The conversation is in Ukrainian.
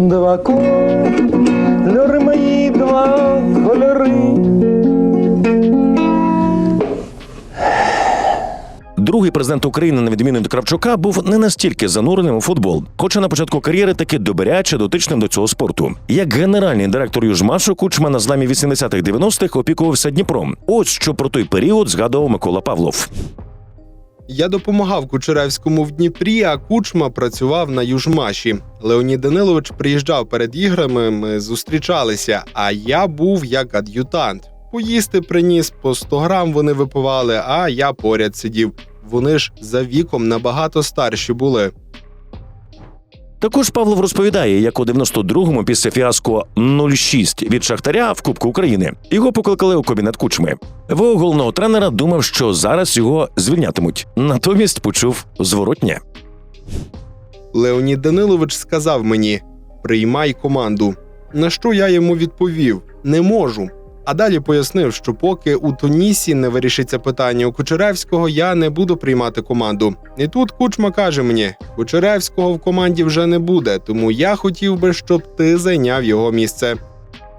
Два кольори мої, два кольори. Другий президент України, на відміну від Кравчука, був не настільки зануреним у футбол, хоча на початку кар'єри таки добряче дотичним до цього спорту. Як генеральний директор Южмашу Кучма на зламі 80-х-90-х опікувався Дніпром. Ось що про той період згадував Микола Павлов. Я допомагав Кучеревському в Дніпрі, а Кучма працював на Южмаші. Леонід Данилович приїжджав перед іграми, ми зустрічалися, а я був як ад'ютант. Поїсти приніс, по 100 грам вони випивали, а я поряд сидів. Вони ж за віком набагато старші були. Також Павлов розповідає, як у 92-му після фіаско 0-6 від Шахтаря в Кубку України його покликали у кабінет кучми. ВО головного тренера думав, що зараз його звільнятимуть. Натомість почув зворотнє. Леонід Данилович сказав мені: приймай команду. На що я йому відповів: не можу. А далі пояснив, що поки у Тунісі не вирішиться питання у Кучеревського, я не буду приймати команду. І тут Кучма каже мені: Кучеревського в команді вже не буде, тому я хотів би, щоб ти зайняв його місце.